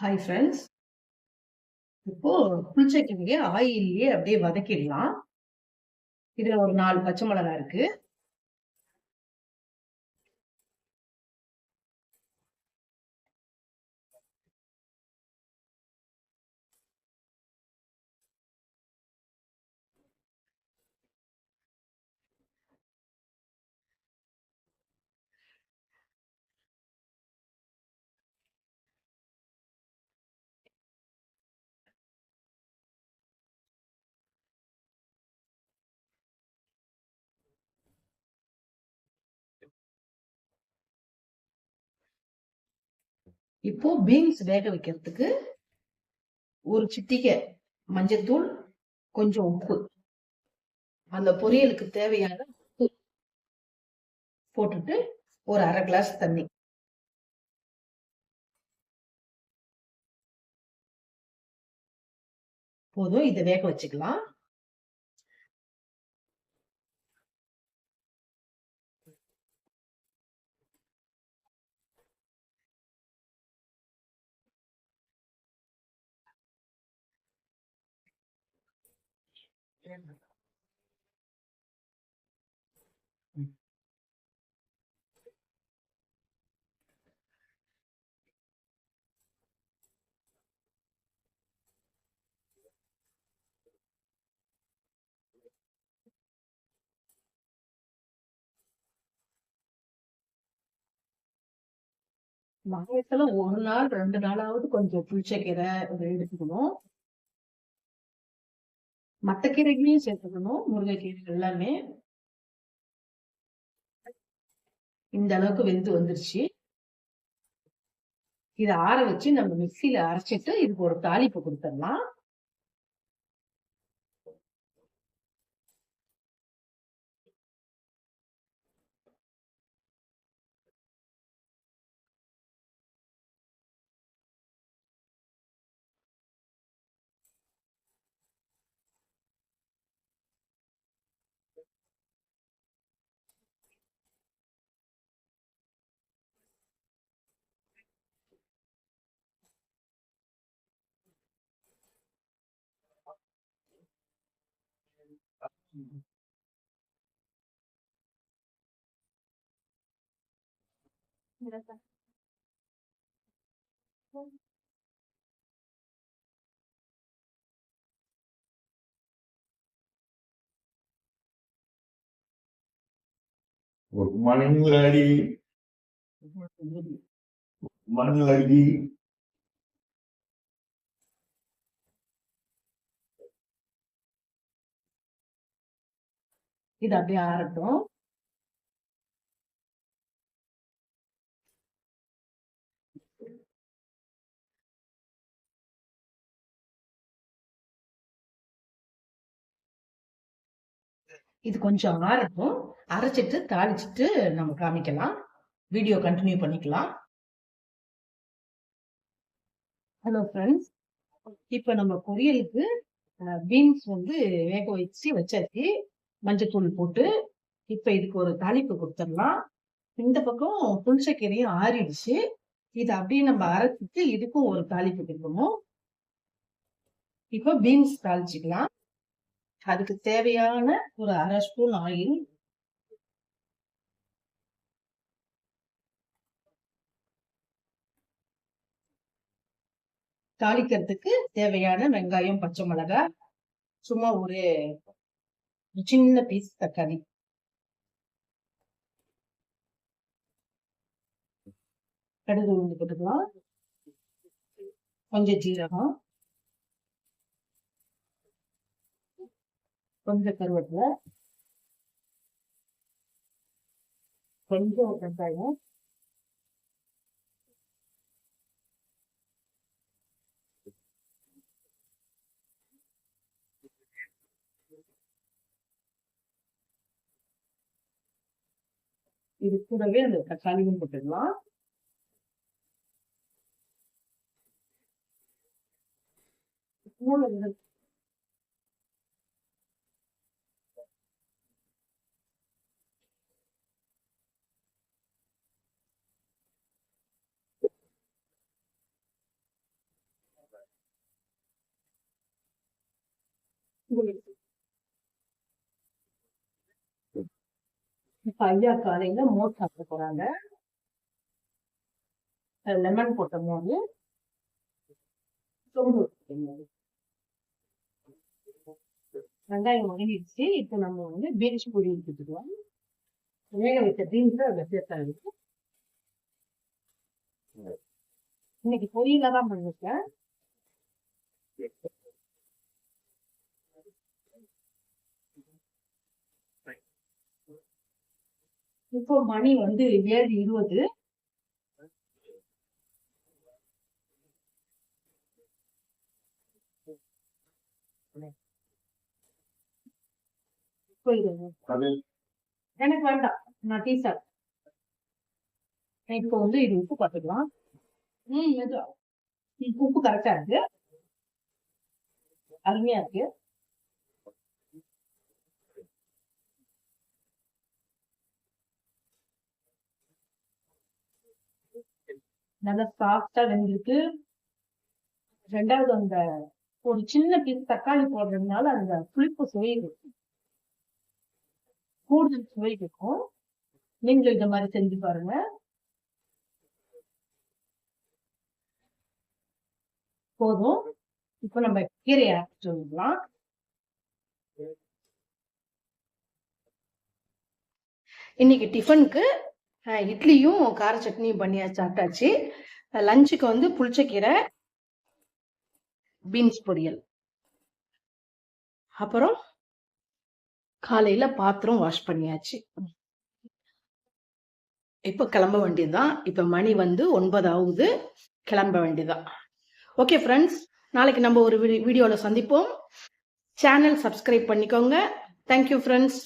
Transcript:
Hi friends இப்போ புளிச்சக்கீரையை ஆயிலே அப்படியே வதக்கிடலாம். இதுல ஒரு நாலு பச்சை மிளகா இருக்கு. இப்போ பீன்ஸ் வேக வைக்கிறதுக்கு ஒரு சிட்டிகை மஞ்சத்தூள் கொஞ்சம் உப்பு. அந்த பொரியலுக்கு தேவையான உப்பு போட்டுட்டு ஒரு அரை கிளாஸ் தண்ணி. போதும் இதை வேக வச்சுக்கலாம். மாயத்துல ஒரு நாள் ரெண்டு நாளாவது கொஞ்சம் புளிச்சக்கீரை எடுத்துக்கணும். மட்டக்கீரைகளையும் கீரைகளையும் சேர்த்துக்கணும் முருங்கைக்கீரை எல்லாமே. இந்த அளவுக்கு வெந்து வந்துருச்சு. இதை ஆற வச்சு நம்ம மிக்சியில அரைச்சிட்டு இதுக்கு ஒரு தாளிப்பு கொடுத்துடலாம். गुड मॉर्निंग लड़ी गुड मॉर्निंग लड़की இது அப்படியே ஆறட்டும். இது கொஞ்சம் ஆறட்டும். அரைச்சிட்டு தாளிச்சிட்டு நம்ம காமிக்கலாம். வீடியோ கண்டினியூ பண்ணிக்கலாம். ஹலோ ஃப்ரெண்ட்ஸ் இப்போ நம்ம பொரியலுக்கு பீன்ஸ் வந்து வேக வச்சு வச்சாச்சு. மஞ்சத்தூள் போட்டு இப்போ இதுக்கு ஒரு தாளிப்பு கொடுத்துடலாம். இந்த பக்கம் புளிச்சக்கீரையும் ஆறிடுச்சு. இது அப்படியே நம்ம அரைச்சிட்டு இதுக்கும் ஒரு தாளிப்பு கொடுக்கணும். இப்போ பீன்ஸ் தாளிச்சுக்கலாம். அதுக்கு தேவையான ஒரு அரை ஸ்பூன் ஆயில். தாளிக்கிறதுக்கு தேவையான வெங்காயம் பச்சை மிளகாய் சும்மா ஒரு சின்ன பீஸ் தக்காளி கடுகு உளுந்து போட்டுக்கலாம் கொஞ்சம் ஜீரகம் கொஞ்சம் கருவேப்பிலை கொஞ்சம் வெங்காயம் இது கூடவே அந்த தக்காளியும் போட்டுடலாம் உங்களுக்கு இப்ப ஐயா காலையில மோர் சாப்பிட போறாங்க. லெமன் போட்ட மோர். சோம்பு வெங்காயம் வதங்கிடுச்சு இப்போ நம்ம வந்து பீன்ஸ் பொடி எடுத்துக்கலாம் வேக வைத்த பீன்ஸ் அதை சேர்த்தாங்க இன்னைக்கு பொரியலாக தான் பண்ணிருக்கேன். இப்போ மணி வந்து ஏழு இருபது. எனக்கு வேண்டாம். நான் டீ சாப்பிட்டேன் இப்போ வந்து இது உப்பு பார்த்துக்கலாம். ம், உப்பு கரெக்டா இருக்கு. அருமையா இருக்கு. நல்லா சாஃப்டா வெந்திருக்கு. ரெண்டாவது அந்த ஒரு சின்ன பீஸ் தக்காளி போடுறதுனால அந்த புளிப்பு சுவை இருக்கும். கூடுதல் சுவை இருக்கும். நீங்களும் இந்த மாதிரி செஞ்சு பாருங்க. போதும். இப்போ நம்ம கீரையை அரைச்சு வந்துடலாம் இன்னைக்கு டிஃபனுக்கு இட்லியும் கார சட்னியும் பண்ணி சாப்பிட்டாச்சு. லஞ்சுக்கு வந்து புளிச்சக்கீரை பீன்ஸ் பொரியல். அப்புறம் காலையில பாத்திரம் வாஷ் பண்ணியாச்சு. இப்போ கிளம்ப வேண்டியதுதான். இப்போ மணி வந்து ஒன்பது ஆகுது. கிளம்ப வேண்டியதுதான். ஓகே ஃப்ரெண்ட்ஸ் நாளைக்கு நம்ம ஒரு வீடியோவில் சந்திப்போம். சேனல் சப்ஸ்கிரைப் பண்ணிக்கோங்க. Thank you friends